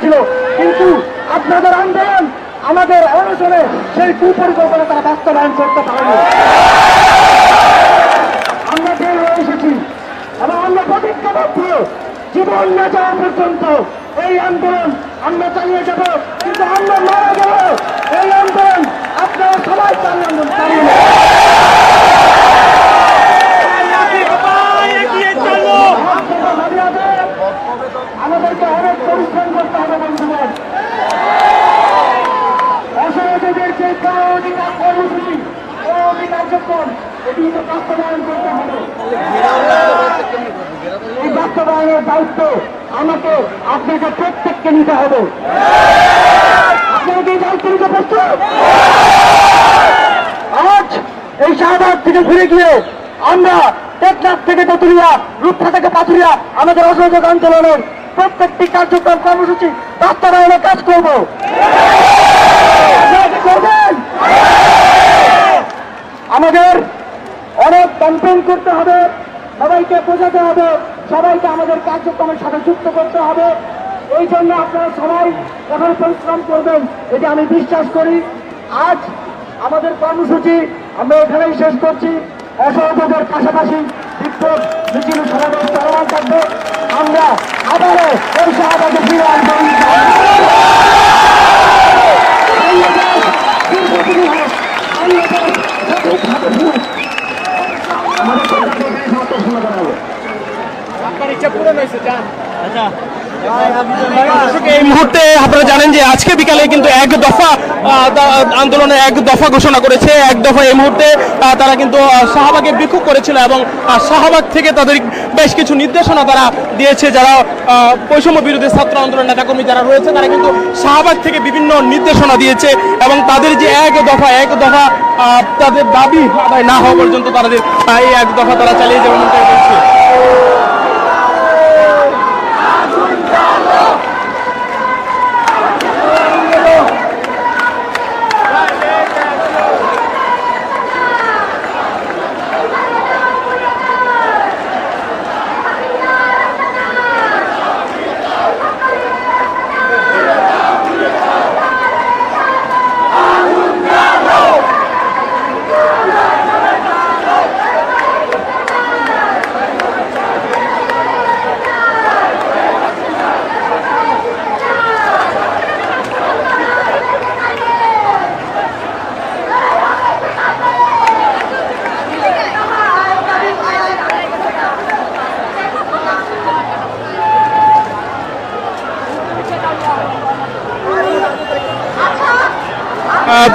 করেছিল কিন্তু আপনাদের আন্দোলন, আমাদের অনশনে সেই কুপরিকল্পনা তারা বাস্তবায়ন করতে পারেনি। আমরা বের এসেছি এবং আমরা প্রতিজ্ঞাবদ্ধ, জীবন না যাওয়া পর্যন্ত এই আন্দোলন আমরা চালিয়ে যাব, কিন্তু আমরা মারা যাব। এই আন্দোলন আপনারা সবাই চালিয়ে চালিয়ে যাবেন। আমাদেরকে অনেক পরিশ্রম করতে হবে বন্ধুগণ অসহযোগের যে অধিকার কর্মসূচি ও অধিকার কার্যক্রম এটি বাস্তবায়ন এই বাস্তবায়নের দায়িত্ব আমাকে, আপনাকে প্রত্যেককে নিতে হবে। আপনারা দায়িত্ব নিতে আজ এই শাহবাগ থেকে ঘুরে গিয়ে আমরা টেকনাফ থেকে তেতুলিয়া, রূপসা থেকে পাথুরিয়া, আমাদের অসহযোগ আন্দোলনের প্রত্যেকটি কার্যক্রম কর্মসূচি বাস্তবায়নের কাজ করব। আমাদের অনেক ক্যাম্পেইন করতে হবে, সবাইকে বোঝাতে হবে, সবাইকে আমাদের কার্যক্রমের সাথে যুক্ত করতে হবে। এই জন্য আপনারা সবাই কঠোর পরিশ্রম করবেন এটি আমি বিশ্বাস করি। আজ আমাদের কর্মসূচি আমরা এখানেই শেষ করছি। অসহযোগের পাশাপাশি বিক্ষোভ, মিছিল, সমাবেশ চলমান থাকবে। আমরা আবারও এই ফিরে দর্শক, এই মুহূর্তে আপনারা জানেন যে আজকে বিকালে কিন্তু এক দফা আন্দোলনের এক দফা ঘোষণা করেছে। এক দফা এই মুহূর্তে তারা কিন্তু শাহবাগে বিক্ষোভ করেছিল এবং শাহবাগ থেকে তাদের বেশ কিছু নির্দেশনা তারা দিয়েছে। যারা বৈষম্য বিরোধী ছাত্র আন্দোলন নেতাকর্মী যারা রয়েছে, তারা কিন্তু শাহবাগ থেকে বিভিন্ন নির্দেশনা দিয়েছে এবং তাদের যে এক দফা এক দফা তাদের দাবি না হওয়া পর্যন্ত তাদের এই এক দফা তারা চালিয়ে যাবে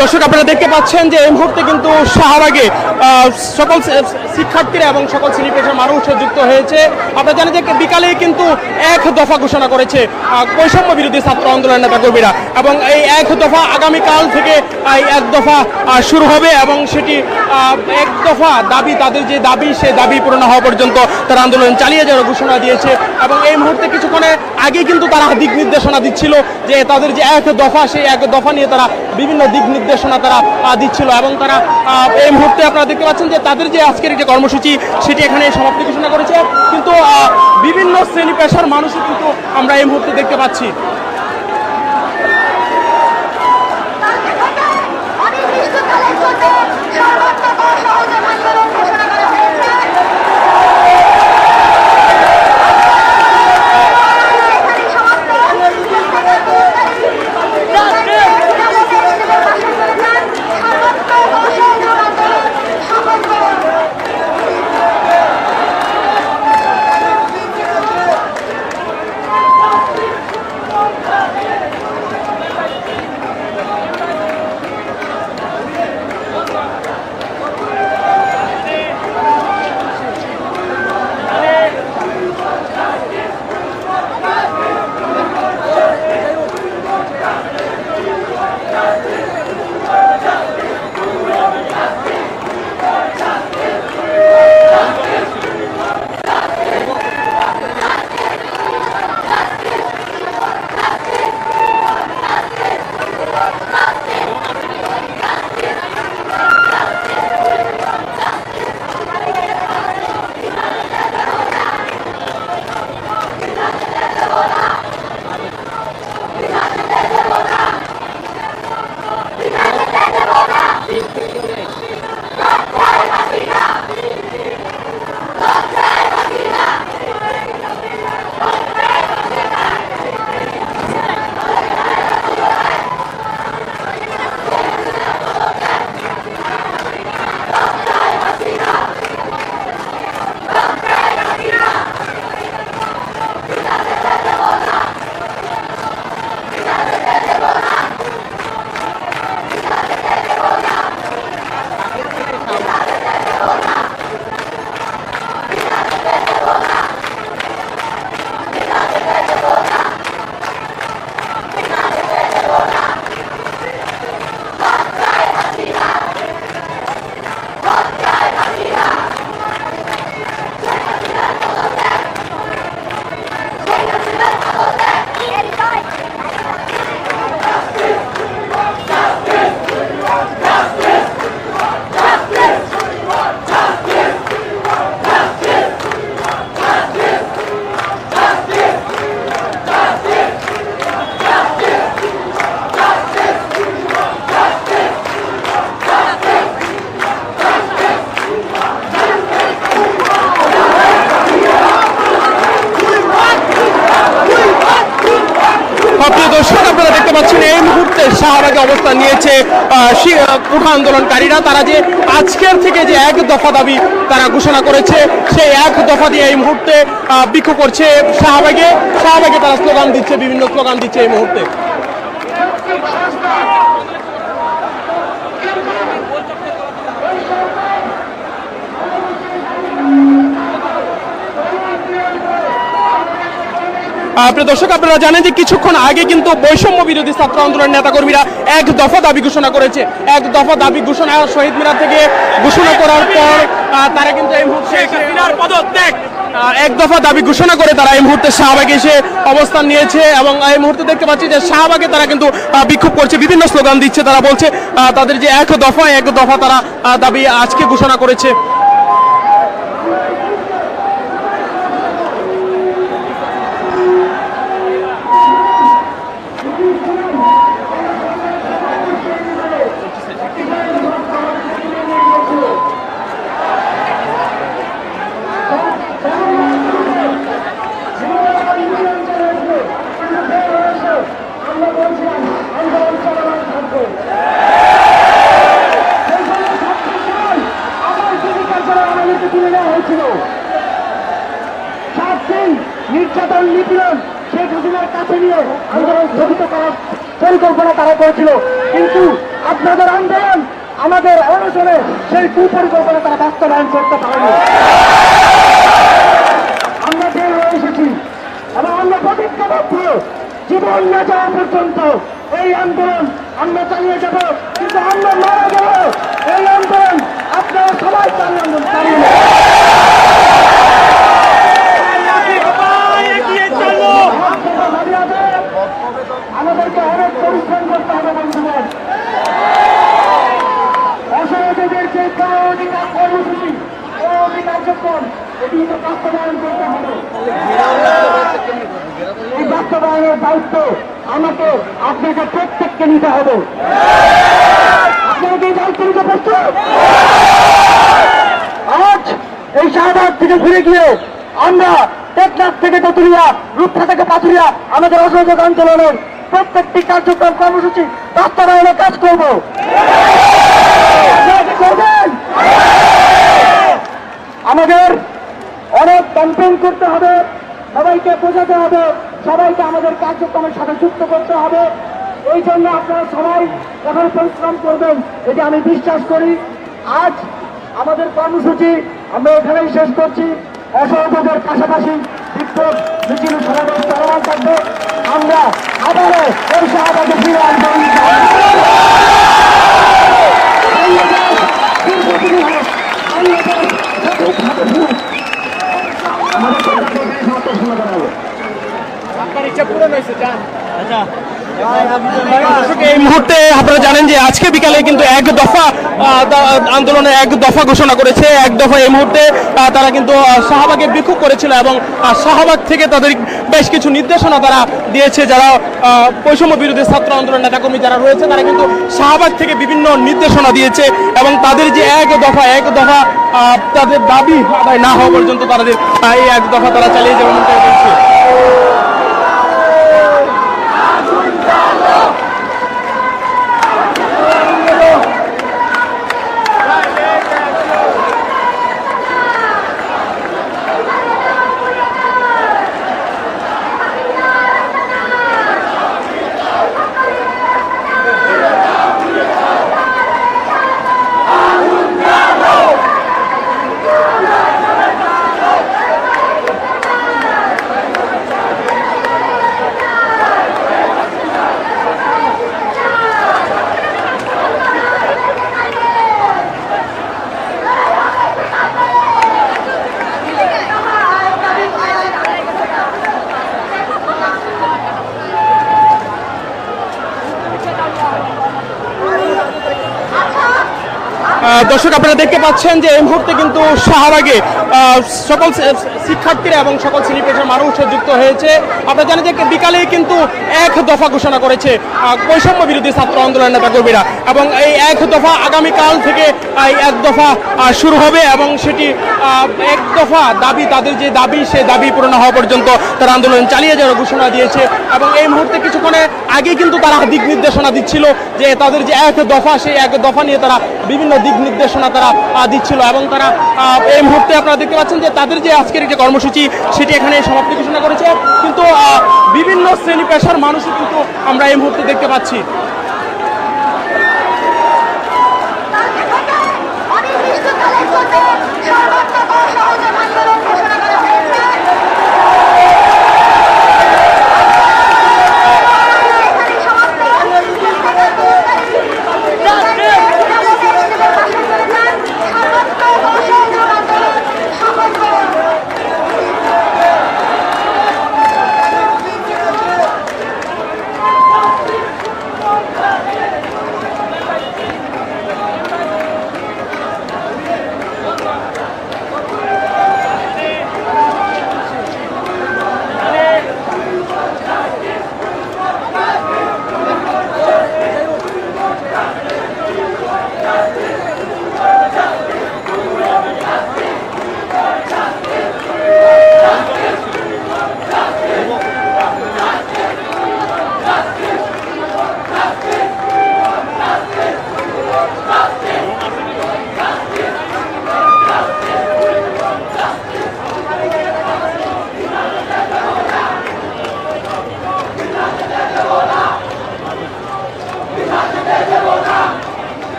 দর্শক আপনারা দেখতে পাচ্ছেন যে এই মুহূর্তে কিন্তু শাহবাগে সকল শিক্ষার্থীরা এবং সকল শ্রেণি পেশার মানুষ যুক্ত হয়েছে। আপনারা জানেন যে বিকালে কিন্তু এক দফা ঘোষণা করেছে বৈষম্য বিরোধী ছাত্র আন্দোলনের নেতা কর্মীরা। এবং এই এক দফা আগামীকাল থেকে এই এক দফা শুরু হবে এবং সেটি এক দফা দাবি, তাদের যে দাবি, সে দাবি পূরণ হওয়া পর্যন্ত তারা আন্দোলন চালিয়ে যাওয়ার ঘোষণা দিয়েছে। এবং এই মুহূর্তে কিছুক্ষণে আগে কিন্তু তারা দিক নির্দেশনা দিচ্ছিল যে তাদের যে এক দফা, সেই এক দফা নিয়ে তারা বিভিন্ন দিক নির্দেশনা তারা দিচ্ছিল এবং তারা এই মুহূর্তে আপনারা দেখতে পাচ্ছেন যে তাদের যে আজকের যে কর্মসূচি, সেটি এখানে সমাপ্তি ঘোষণা করেছে। কিন্তু বিভিন্ন শ্রেণি পেশার মানুষও কিন্তু আমরা এই মুহূর্তে দেখতে পাচ্ছি। শাহবাগে অবস্থান নিয়েছে কোঠা আন্দোলনকারীরা। তারা যে আজকের থেকে যে এক দফা দাবি তারা ঘোষণা করেছে, সেই এক দফা দিয়ে এই মুহূর্তে বিক্ষোভ করছে শাহবাগে। শাহবাগে তারা স্লোগান দিচ্ছে, বিভিন্ন স্লোগান দিচ্ছে এই মুহূর্তে। প্রিয় দর্শক আপনারা জানেন যে কিছুক্ষণ আগে কিন্তু বৈষম্য বিরোধী ছাত্র আন্দোলন নেতাকর্মীরা এক দফা দাবি ঘোষণা করেছে। এক দফা দাবি ঘোষণা শহীদ মিনার থেকে ঘোষণা করার পর তারা কিন্তু এই মুহূর্তে পদত্যাগ। এক দফা দাবি ঘোষণা করে তারা এই মুহূর্তে শাহবাগে এসে অবস্থান নিয়েছে এবং এই মুহূর্তে দেখতে পাচ্ছি যে শাহবাগে তারা কিন্তু বিক্ষোভ করছে বিভিন্ন স্লোগান দিচ্ছে তারা বলছে তাদের যে এক দফা এক দফা তারা দাবি আজকে ঘোষণা করেছে আমরা বলছিলাম আন্দোলন চলমান থাকবে সেই জন্য ছাত্র সমাজ আবার জীবিকার করে আমাদেরকে তুলে নেওয়া হয়েছিল সাত দিন নির্যাতন নিপীড়ন শেখ হাসিনার কাছে নিয়ে আন্দোলন স্থগিত করার পরিকল্পনা তারা করেছিল। কিন্তু আপনাদের আন্দোলন, আমাদের অনশনে সেই কুপরিকল্পনা তারা বাস্তবায়ন করতে পারেনি। আমরা বের এসেছি এবং আমরা প্রতিজ্ঞাবদ্ধ। জীবন না যাওয়া পর্যন্ত এই আন্দোলন আমরা চালিয়ে যাব, কিন্তু আমরা মারা যাব। এই আন্দোলন আপনারা সবাই চালিয়ে আন্দোলন চালিয়ে যাবেন। আমাদেরকে অনেক পরিশ্রম করতে হবে, বন্ধুগণ। অসহযোগের যে অধিকার, কর্মসূচি অধিকার এটি তো বাস্তবায়ন করতে হবে। এই বাস্তবায়নের দায়িত্ব আমাকে, আপনাকে প্রত্যেককে নিতে হবে। আপনারা দায়িত্ব নিতে প্রস্তুত? আজ এই শাহবাগ থেকে ঘুরে গিয়ে আমরা টেকনাফ থেকে তেতুলিয়া, রূপসা থেকে পাথুরিয়া, আমাদের অসহযোগ আন্দোলনের প্রত্যেকটি কার্যক্রম কর্মসূচি বাস্তবায়নের কাজ করব। আমাদের অনেক ক্যাম্পেইন করতে হবে, সবাইকে বোঝাতে হবে, সবাইকে আমাদের কার্যক্রমের সাথে যুক্ত করতে হবে। এই জন্য আপনারা সবাই কঠোর পরিশ্রম করবেন, এটি আমি বিশ্বাস করি। আজ আমাদের কর্মসূচি আমরা এখানেই শেষ করছি। অসহযোগের পাশাপাশি বিক্ষোভ মিছিল সমাবেশ চলমান থাকবে আমরা আবারও এই শাহবাগে ফিরে আসব হলো বাংলাদেশ সঠিকভাবে ভুল। আমাদের সরকারকে এখানে সমাপ্ত ঘোষণা করা হলো। দর্শক, এই মুহূর্তে আপনারা জানেন যে আজকে বিকালে কিন্তু এক দফা আন্দোলনের এক দফা ঘোষণা করেছে। এক দফা এই মুহূর্তে তারা কিন্তু শাহবাগে বিক্ষোভ করেছিল এবং শাহবাগ থেকে তাদের বেশ কিছু নির্দেশনা তারা দিয়েছে। যারা বৈষম্য বিরোধী ছাত্র আন্দোলন নেতাকর্মী যারা রয়েছে, তারা কিন্তু শাহবাগ থেকে বিভিন্ন নির্দেশনা দিয়েছে এবং তাদের যে এক দফা এক দফা তাদের দাবি না হওয়া পর্যন্ত তাদের এই এক দফা তারা চালিয়ে যাবে দর্শক আপনারা দেখতে পাচ্ছেন যে এই মুহূর্তে কিন্তু শাহবাগে সকল শিক্ষার্থীরা এবং সকল শ্রেণি পেশার মানুষ যুক্ত হয়েছে। আপনারা জানেন যে বিকালে কিন্তু এক দফা ঘোষণা করেছে বৈষম্য বিরোধী ছাত্র আন্দোলনের নেতা কর্মীরা এবং এই এক দফা আগামীকাল থেকে এই এক দফা শুরু হবে এবং সেটি এক দফা দাবি, তাদের যে দাবি সেই দাবি পূরণ হওয়া পর্যন্ত তারা আন্দোলন চালিয়ে যাওয়ার ঘোষণা দিয়েছে। এবং এই মুহূর্তে কিছুক্ষণে আগে কিন্তু তারা দিক নির্দেশনা দিচ্ছিল যে তাদের যে এক দফা, সেই এক দফা নিয়ে তারা বিভিন্ন দিক নির্দেশনা তারা দিচ্ছিল এবং তারা এই মুহূর্তে আপনারা দেখতে পাচ্ছেন যে তাদের যে আজকের একটি কর্মসূচি, সেটি এখানে সমাপ্তি ঘোষণা করেছে। কিন্তু বিভিন্ন শ্রেণি পেশার মানুষও কিন্তু আমরা এই মুহূর্তে দেখতে পাচ্ছি।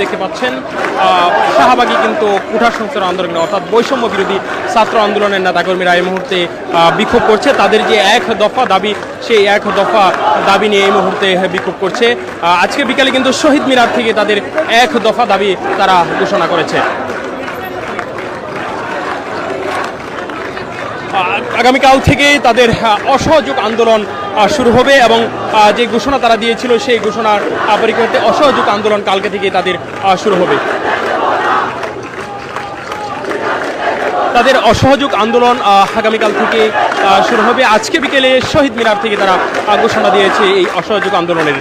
দেখতে পাচ্ছেন শাহবাগী কিন্তু কুঠার সংস্কার আন্দোলন, অর্থাৎ বৈষম্য বিরোধী ছাত্র আন্দোলনের নেতাকর্মীরা এই মুহূর্তে বিক্ষোভ করছে। তাদের যে এক দফা দাবি, সেই এক দফা দাবি নিয়ে এই মুহূর্তে বিক্ষোভ করছে। আজকে বিকালে কিন্তু শহীদ মিনার থেকে তাদের এক দফা দাবি তারা ঘোষণা করেছে। আগামীকাল থেকেই তাদের অসহযোগ আন্দোলন শুরু হবে এবং যে ঘোষণা তারা দিয়েছিল, সেই ঘোষণার পরিপ্রেক্ষিতে অসহযোগ আন্দোলন কালকে থেকে তাদের শুরু হবে। তাদের অসহযোগ আন্দোলন আগামীকাল থেকে শুরু হবে। আজকে বিকেলে শহীদ মিনার থেকে তারা ঘোষণা দিয়েছে এই অসহযোগ আন্দোলনের।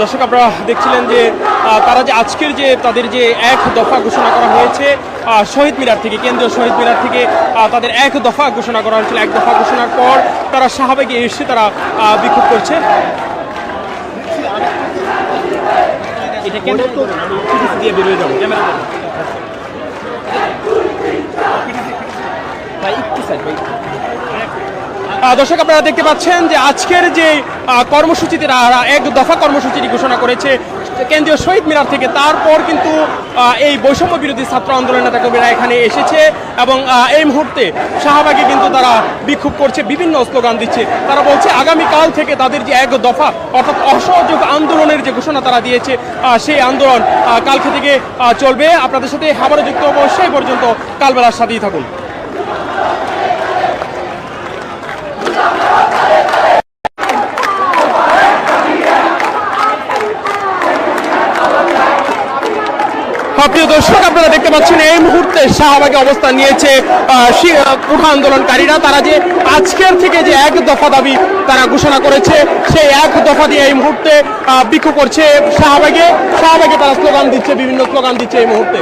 দর্শক, আপনারা দেখছিলেন যে তারা যে আজকের যে তাদের যে এক দফা ঘোষণা করা হয়েছে শহীদ মিনার থেকে, কেন্দ্রীয় শহীদ মিনার থেকে তাদের এক দফা ঘোষণা করা হয়েছিল। এক দফা ঘোষণার পর তারা শাহবাগে এসে তারা বিক্ষোভ করছে। ভাই, একটু সাইড ভাই। দর্শক, আপনারা দেখতে পাচ্ছেন যে আজকের যে কর্মসূচিতে এক দফা কর্মসূচিটি ঘোষণা করেছে কেন্দ্রীয় শহীদ মিনার থেকে। তারপর কিন্তু এই বৈষম্য বিরোধী ছাত্র আন্দোলন নেতাকর্মীরা এখানে এসেছে এবং এই মুহূর্তে শাহবাগে কিন্তু তারা বিক্ষোভ করছে, বিভিন্ন স্লোগান দিচ্ছে। তারা বলছে, আগামীকাল থেকে তাদের যে এক দফা, অর্থাৎ অসহযোগ আন্দোলনের যে ঘোষণা তারা দিয়েছে সেই আন্দোলন কালকে থেকে চলবে। আপনাদের সাথে আবারও যুক্ত হব, সেই পর্যন্ত কালবেলার সাথেই থাকুন। প্রিয় দর্শক, আপনারা দেখতে পাচ্ছেন এই মুহূর্তে শাহবাগে অবস্থান নিয়েছে শি- আন্দোলনকারীরা। তারা যে আজকের থেকে যে এক দফা দাবি তারা ঘোষণা করেছে, সেই এক দফা দিয়ে এই মুহূর্তে বিক্ষোভ করছে শাহবাগে। শাহবাগে তারা স্লোগান দিচ্ছে, বিভিন্ন স্লোগান দিচ্ছে এই মুহূর্তে।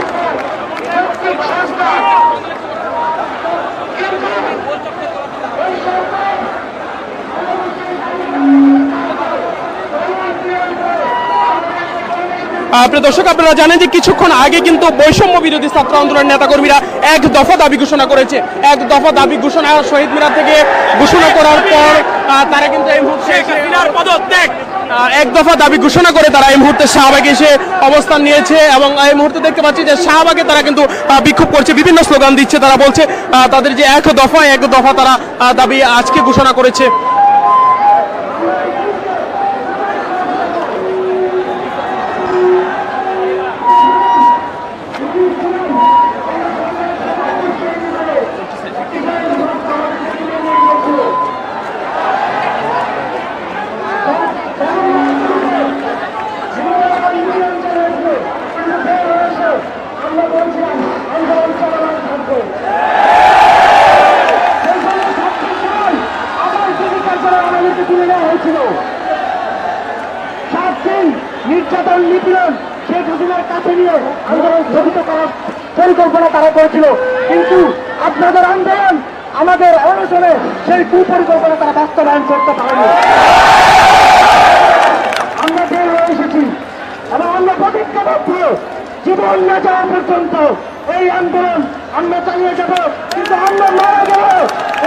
প্রিয় দর্শক আপনারা জানেন যে কিছুক্ষণ আগে কিন্তু বৈষম্য বিরোধী ছাত্র আন্দোলন নেতাকর্মীরা এক দফা দাবি ঘোষণা করেছে। এক দফা দাবি ঘোষণা শহীদ মিনার থেকে ঘোষণা করার পর তারা কিন্তু এই মুহূর্তে পদত্যাগ। এক দফা দাবি ঘোষণা করে তারা এই মুহূর্তে শাহবাগে এসে অবস্থান নিয়েছে এবং এই মুহূর্তে দেখতে পাচ্ছি যে শাহবাগে তারা কিন্তু বিক্ষোভ করছে বিভিন্ন স্লোগান দিচ্ছে তারা বলছে তাদের যে এক দফা এক দফা তারা দাবি আজকে ঘোষণা করেছে। নির্যাতন নিপীড়ন শেখ হাসিনার কাছে নিয়ে আন্দোলন স্থগিত করার পরিকল্পনা তারা করেছিল। কিন্তু আপনাদের আন্দোলন, আমাদের অনশনে সেই কুপরিকল্পনা তারা বাস্তবায়ন করতে পারেনি। আমরা বের হয়ে এসেছি, এবং আমরা প্রতিজ্ঞাবদ্ধ জীবন না যাওয়া পর্যন্ত এই আন্দোলন আমরা চালিয়ে যাব, কিন্তু আমরা মারা যাব।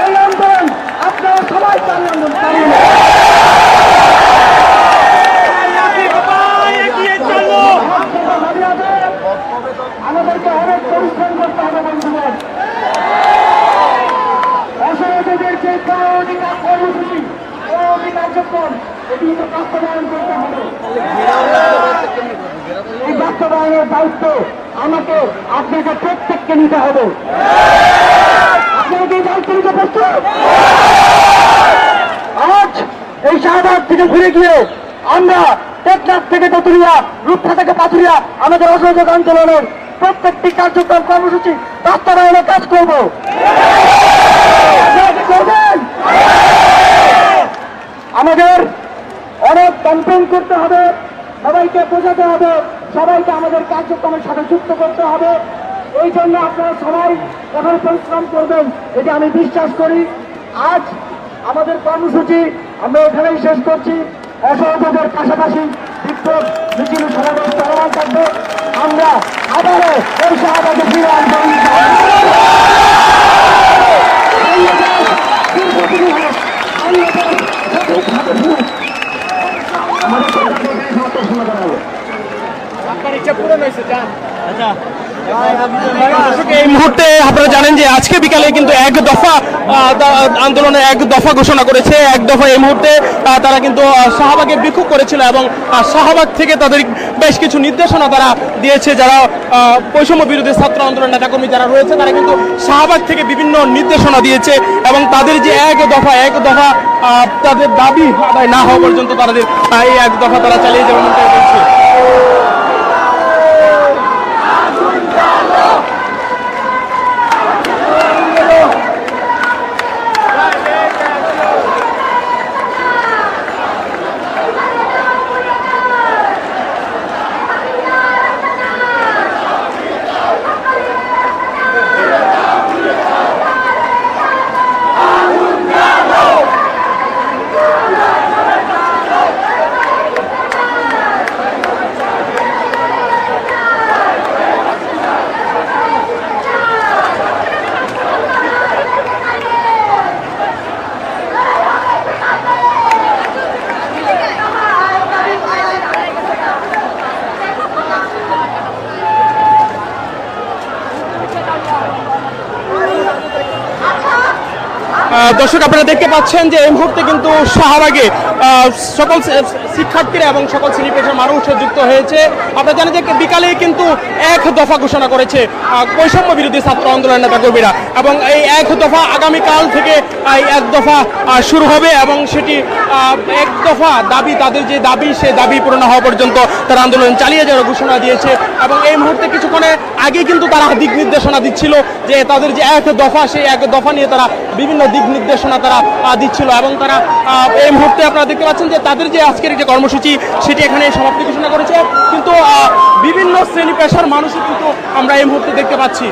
এই আন্দোলন আপনারা সবাই চালিয়ে আন্দোলন চালিয়ে যাবেন। আমাদেরকে অনেক পরিশ্রম করতে হবে বন্ধুগণ অসহযোগের যে অধিকার কর্মসূচি অধিকার কার্যক্রম এটি কিন্তু বাস্তবায়ন করতে হবে। এই বাস্তবায়নের দায়িত্ব আমাকে, আপনাকে প্রত্যেককে নিতে হবে। আপনারা দায়িত্ব নিতে প্রস্তুত? আজ এই শাহবাগ থেকে ঘুরে গিয়ে আমরা টেকনাফ থেকে তেতুলিয়া, রূপসা থেকে পাথুরিয়া, আমাদের অসহযোগ আন্দোলনের প্রত্যেকটি কার্যক্রম কর্মসূচি বাস্তবায়নের কাজ করব। করবেন? আমাদের অনেক ক্যাম্পেইন করতে হবে, সবাইকে বোঝাতে হবে, সবাইকে আমাদের কার্যক্রমের সাথে যুক্ত করতে হবে। এই জন্য আপনারা সবাই কঠোর পরিশ্রম করবেন, এটি আমি বিশ্বাস করি। আজ আমাদের কর্মসূচি, আমরা এখানেই শেষ করছি। অসহযোগের পাশাপাশি বিক্ষোভ মিছিল সমাবেশ চলমান থাকবে। আমরা আবারও এই শাহবাগে ফিরে আসব। এই মুহূর্তে আপনারা জানেন যে আজকে বিকালে কিন্তু এক দফা আন্দোলনের এক দফা ঘোষণা করেছে। এক দফা এই মুহূর্তে তারা কিন্তু শাহবাগে বিক্ষোভ করেছিল এবং শাহবাগ থেকে তাদের বেশ কিছু নির্দেশনা তারা দিয়েছে। যারা বৈষম্য বিরোধী ছাত্র আন্দোলন নেতাকর্মী যারা রয়েছে তারা কিন্তু শাহবাগ থেকে বিভিন্ন নির্দেশনা দিয়েছে এবং তাদের যে এক দফা এক দফা তাদের দাবি আদায় না হওয়া পর্যন্ত তাদের এই এক দফা তারা চালিয়ে যাবে বলছে দর্শক আপনারা দেখতে পাচ্ছেন যে এই মুহূর্তে কিন্তু শাহবাগে সকল শিক্ষার্থীরা এবং সকল শ্রেণি পেশার মানুষ যুক্ত হয়েছে। আপনারা জানেন যে বিকালে কিন্তু এক দফা ঘোষণা করেছে বৈষম্য বিরোধী ছাত্র আন্দোলনের নেতা কর্মীরা এবং এই এক দফা আগামীকাল থেকে এই এক দফা শুরু হবে এবং সেটি এক দফা দাবি, তাদের যে দাবি, সে দাবি পূরণ হওয়া পর্যন্ত তারা আন্দোলন চালিয়ে যাওয়ার ঘোষণা দিয়েছে। এবং এই মুহূর্তে কিছুক্ষণে আগে কিন্তু তারা দিক নির্দেশনা দিচ্ছিল যে তাদের যে এক দফা, সেই এক দফা নিয়ে তারা বিভিন্ন দিক নির্দেশনা তারা দিচ্ছিল। এবং তারা এই মুহূর্তে আপনারা দেখতে পাচ্ছেন যে তাদের যে আজকের যে কর্মসূচি, সেটি এখানে সমাপ্তি ঘোষণা করেছে। কিন্তু বিভিন্ন শ্রেণি পেশার মানুষই কিন্তু আমরা এই মুহূর্তে দেখতে পাচ্ছি।